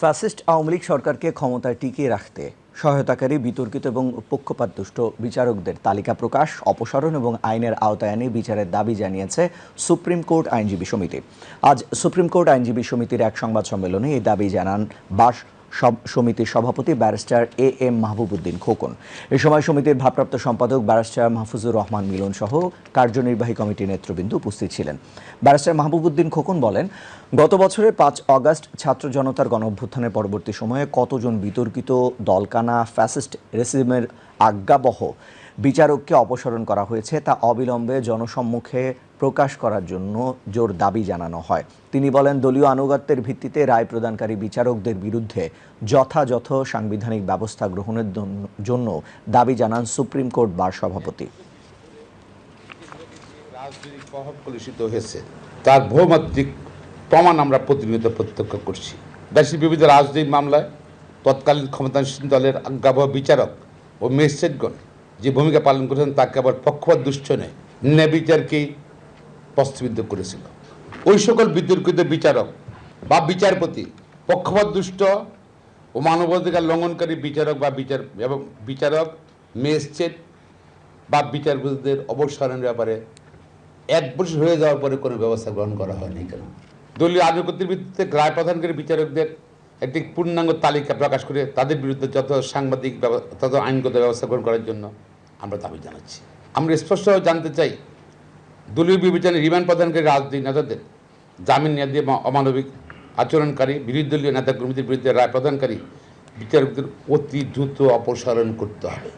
Fascist Awami League সরকারকে ক্ষমতায় টিকিয়ে রাখতে সহায়তাকারী, বিতর্কিত এবং পক্ষপাতদুষ্ট বিচারকদের তালিকা প্রকাশ, অপসারণ এবং আইনের আওতায় আনে বিচারের দাবি জানিয়েছে সুপ্রিম কোর্ট আইনজীবী সমিতি। আজ সুপ্রিম কোর্ট আইনজীবী সমিতির এক সংবাদ সম্মেলনে এই দাবি জানান বাস সমিতির সভাপতি barrister A M Mahbubuddin Khokon. এ সময় সমিতির ভারপ্রাপ্ত সম্পাদক ব্যারিস্টার মাহফুজুর রহমান মিলন সহ কার্যনির্বাহী কমিটির নেতৃবৃন্দ উপস্থিত ছিলেন। ব্যারিস্টার মাহবুবুদ্দিন খোকন বলেন, গত বছরের পাঁচ অগাস্ট ছাত্র জনতার গণঅভ্যুত্থানের পরবর্তী সময়ে কতজন বিতর্কিত দলকানা, ফ্যাসিস্ট রেসিমের আজ্ঞাবহ বিচারককে অপসারণ করা হয়েছে, তা অবিলম্বে জনসম্মুখে প্রকাশ করার জন্য জোর দাবি জানানো হয়। তিনি বলেন, দলীয় আনুগত্যের ভিত্তিতে রায় প্রদানকারী বিচারকদের বিরুদ্ধে যথাযথ সাংবিধানিক ব্যবস্থা গ্রহণের জন- জন্য দাবি জানান সুপ্রিম কোর্ট বার সভাপতি। হয়েছে। তার বহুমাত্রিক প্রমাণ আমরা প্রতিনিয়ত প্রত্যক্ষ করছি। দেশের বিবিধ রাজনৈতিক মামলায় তৎকালীন ক্ষমতাসীন দলের আজ্ঞাবহ বিচারক ও ম্যাজিস্ট্রেটগণ যে ভূমিকা পালন করেছেন, তাকে আবার পক্ষপাত দুশ্চনে ন্যায় বিচারকেই প্রশ্নবিদ্ধ করেছিল। ওই সকল বিতর্কিত বিচারক বা বিচারপতি পক্ষপাত দুষ্ট ও মানবাধিকার লঙ্ঘনকারী বিচারক বা বিচার এবং বিচারক, ম্যাজিস্ট্রেট বা বিচারপতিদের অবসরের ব্যাপারে এক বছর হয়ে যাওয়ার পরে কোনো ব্যবস্থা গ্রহণ করা হয়নি কেন? দলীয় আধিপত্যের ভিত্তিতে রায় প্রদানকারী বিচারকদের একটি পূর্ণাঙ্গ তালিকা প্রকাশ করে তাদের বিরুদ্ধে যত সাংবাদিক তত আইনগত ব্যবস্থা গ্রহণ করার জন্য আমরা দাবি জানাচ্ছি। আমরা স্পষ্টভাবে জানতে চাই, দলীয় বিবেচনায় রিমান্ড প্রদানকারী রাজনৈতিক নেতাদের জামিন নিয়ে দিয়ে অমানবিক আচরণকারী, বিরোধী দলীয় নেতা কর্মীদের বিরুদ্ধে রায় প্রদানকারী বিচারকদের অতি দ্রুত অপসারণ করতে হবে।